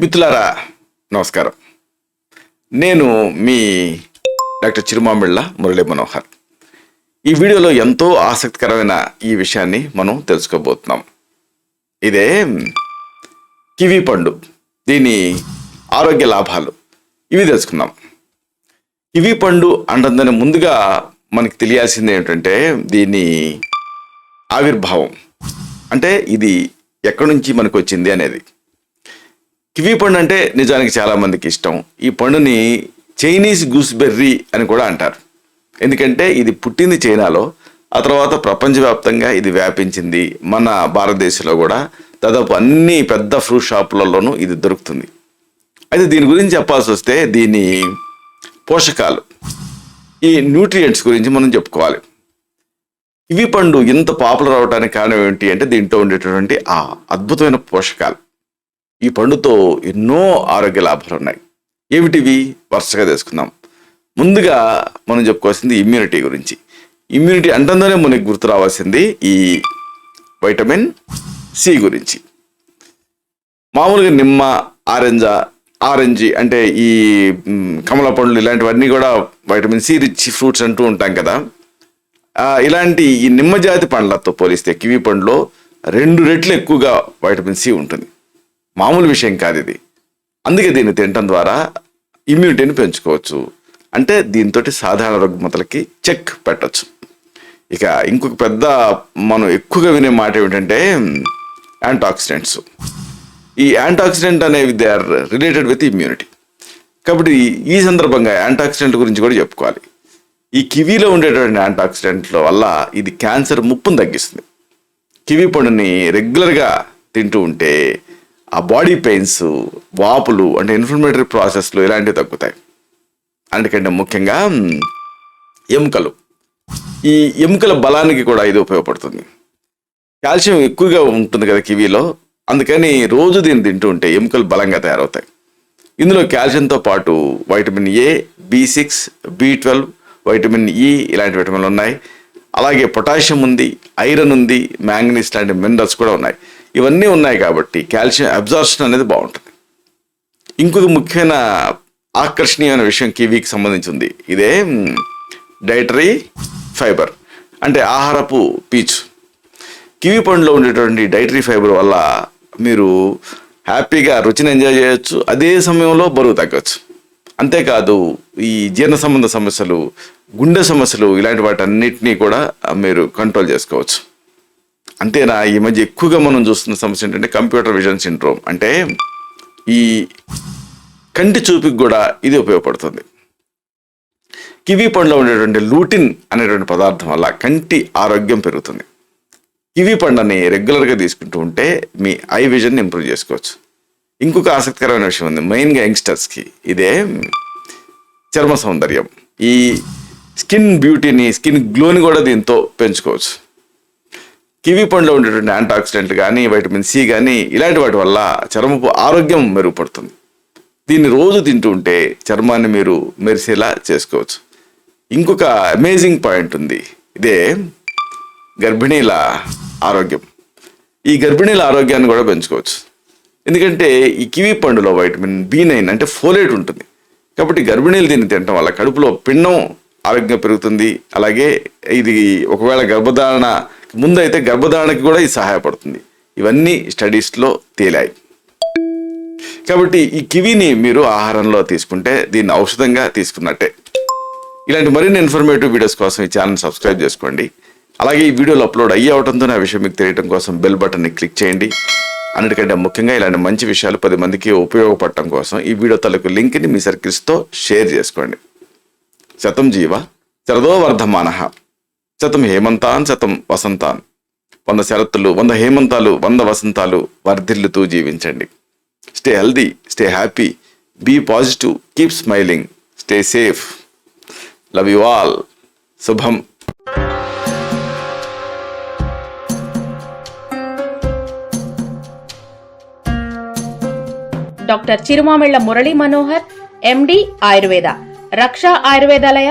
మిత్రులారా నమస్కారం. నేను మీ డాక్టర్ చిరుమామిళ్ళ మురళీ మనోహర్. ఈ వీడియోలో ఎంతో ఆసక్తికరమైన ఈ విషయాన్ని మనం తెలుసుకోబోతున్నాం. ఇదే కివి పండు దీని ఆరోగ్య లాభాలు. ఇవి తెలుసుకుందాం. కివి పండు అంటుందని ముందుగా మనకి తెలియాల్సింది ఏంటంటే దీని ఆవిర్భావం. అంటే ఇది ఎక్కడి నుంచి మనకు వచ్చింది అనేది. కివీ పండు అంటే నిజానికి చాలామందికి ఇష్టం. ఈ పండుని చైనీస్ గూస్బెర్రీ అని కూడా అంటారు. ఎందుకంటే ఇది పుట్టింది చైనాలో ఆ తర్వాత ప్రపంచవ్యాప్తంగా ఇది వ్యాపించింది మన భారతదేశంలో కూడా. దాదాపు అన్ని పెద్ద ఫ్రూట్ షాపులలోనూ ఇది దొరుకుతుంది. అయితే దీని గురించి చెప్పాల్సి వస్తే దీని పోషకాలు. ఈ న్యూట్రియంట్స్ గురించి మనం చెప్పుకోవాలి. కివి పండు ఇంత పాపులర్ అవడానికి కారణం ఏంటి అంటే దీంట్లో ఉండేటటువంటి ఆ అద్భుతమైన పోషకాలు. ఈ పండుతో ఎన్నో ఆరోగ్య లాభాలు ఉన్నాయి. ఏమిటివి? వరుసగా తెలుసుకుందాం. ముందుగా మనం చెప్పుకోవాల్సింది ఇమ్యూనిటీ గురించి. ఇమ్యూనిటీ అంటుందనే మనకి గుర్తు రావాల్సింది ఈ వైటమిన్ సి గురించి. మామూలుగా నిమ్మ ఆరెంజ ఆరెంజ్ అంటే ఈ కమల పండ్లు ఇలాంటివన్నీ కూడా వైటమిన్ సి రిచ్ ఫ్రూట్స్ అంటూ ఉంటాం కదా. ఇలాంటి ఈ నిమ్మజాతి పండ్లతో పోలిస్తే కివి పండులో రెండు రెట్లు ఎక్కువగా వైటమిన్ సి ఉంటుంది. మామూలు విషయం కాదు ఇది. అందుకే దీన్ని తినటం ద్వారా ఇమ్యూనిటీని పెంచుకోవచ్చు. అంటే దీంతో సాధారణ రుగ్మతలకి చెక్ పెట్టచ్చు. ఇక ఇంకొక పెద్ద మనం ఎక్కువగా వినే మాట ఏమిటంటే యాంటాక్సిడెంట్స్ ఈ యాంటాక్సిడెంట్ అనేవి they are related with immunity కాబట్టి ఈ సందర్భంగా యాంటాక్సిడెంట్ గురించి కూడా చెప్పుకోవాలి. ఈ కివీలో ఉండేటువంటి యాంటాక్సిడెంట్ల వల్ల ఇది క్యాన్సర్ ముప్పును తగ్గిస్తుంది. కివీ పండుని రెగ్యులర్గా తింటూ ఉంటే ఆ బాడీ పెయిన్స్ వాపులు అంటే ఇన్ఫ్లమేటరీ ప్రాసెస్లు ఇలాంటివి తగ్గుతాయి. అందుకంటే ముఖ్యంగా ఎముకలు. ఈ ఎముకల బలానికి కూడా ఇది ఉపయోగపడుతుంది. కాల్షియం ఎక్కువగా ఉంటుంది కదా కివీలో అందుకని రోజు దీన్ని తింటూ ఉంటే ఎముకలు బలంగా తయారవుతాయి. ఇందులో కాల్షియంతో పాటు vitamin A B six B twelve vitamin E ఇలాంటి విటమిన్లు ఉన్నాయి. అలాగే పొటాషియం ఉంది ఐరన్ ఉంది మ్యాంగనీస్ లాంటి మినరల్స్ కూడా ఉన్నాయి. ఇవన్నీ ఉన్నాయి కాబట్టి కాల్షియం అబ్జార్ప్షన్ అనేది బాగుంటుంది. ఇంకొక ముఖ్యమైన ఆకర్షణీయమైన విషయం కివీకి సంబంధించింది. ఇదే డైటరీ ఫైబర్ అంటే ఆహారపు పీచు. కివీ పండులో ఉండేటువంటి డైటరీ ఫైబర్ వల్ల మీరు హ్యాపీగా రుచిని ఎంజాయ్ చేయొచ్చు అదే సమయంలో బరువు తగ్గొచ్చు. అంతేకాదు ఈ జీర్ణ సంబంధ సమస్యలు గుండె సమస్యలు ఇలాంటి వాటన్నిటినీ కూడా మీరు కంట్రోల్ చేసుకోవచ్చు. అంతేనా? ఈ మధ్య ఎక్కువగా మనం చూస్తున్న సమస్య ఏంటంటే కంప్యూటర్ విజన్ సిండ్రోమ్. అంటే ఈ కంటి చూపుకి కూడా ఇది ఉపయోగపడుతుంది. కివీ పండులో ఉండేటువంటి లూటిన్ అనేటువంటి పదార్థం వల్ల కంటి ఆరోగ్యం పెరుగుతుంది. కివీ పండుని రెగ్యులర్గా తీసుకుంటూ ఉంటే మీ ఐ విజన్ ఇంప్రూవ్ చేసుకోవచ్చు. ఇంకొక ఆసక్తికరమైన విషయం ఉంది. మెయిన్గా యంగ్స్టర్స్కి ఇదే చర్మ సౌందర్యం. ఈ స్కిన్ బ్యూటీని స్కిన్ గ్లోని కూడా దీంతో పెంచుకోవచ్చు. కివీ పండులో ఉండేటువంటి యాంటాక్సిడెంట్ కానీ వైటమిన్ సి కానీ ఇలాంటి వాటి వల్ల చర్మపు ఆరోగ్యం మెరుగుపడుతుంది. దీన్ని రోజు తింటూ ఉంటే చర్మాన్ని మీరు మెరిసేలా చేసుకోవచ్చు. ఇంకొక అమేజింగ్ పాయింట్ ఉంది. ఇదే గర్భిణీల ఆరోగ్యం. ఈ గర్భిణీల ఆరోగ్యాన్ని కూడా పెంచుకోవచ్చు. ఎందుకంటే ఈ కివీ పండులో వైటమిన్ బి నైన్ అంటే ఫోలేట్ ఉంటుంది. కాబట్టి గర్భిణీలు దీన్ని తినటం వల్ల కడుపులో పిండం ఆరోగ్యం పెరుగుతుంది. అలాగే ఇది ఒకవేళ గర్భధారణ ముందైతే గర్భధారణకి కూడా ఇది సహాయపడుతుంది. ఇవన్నీ స్టడీస్లో తేలాయి. కాబట్టి ఈ కివిని మీరు ఆహారంలో తీసుకుంటే దీన్ని ఔషధంగా తీసుకున్నట్టే. ఇలాంటి మరిన్ని ఇన్ఫర్మేటివ్ వీడియోస్ కోసం ఈ ఛానల్ సబ్స్క్రైబ్ చేసుకోండి. అలాగే ఈ వీడియోలు అప్లోడ్ అయ్యి అవడంతో ఆ విషయం మీకు తెలియడం కోసం బెల్ బటన్ని క్లిక్ చేయండి. అన్నిటికంటే ముఖ్యంగా ఇలాంటి మంచి విషయాలు పది మందికి ఉపయోగపడటం కోసం ఈ వీడియో తలకు లింక్ని మీ సర్కిల్స్తో షేర్ చేసుకోండి. శతం జీవ శరదో వర్ధమాన. శతం హేమంతాన్ శతం వసంతాన్. వంద శరత్తులు వంద హేమంతాలు వంద వసంతాలు వర్ధిల్లుతూ జీవించండి. Stay healthy stay happy be positive keep smiling stay safe. Love you all. శుభం. Doctor Chirumamilla Murali Manohar MD Ayurveda. Raksha Ayurvedalaya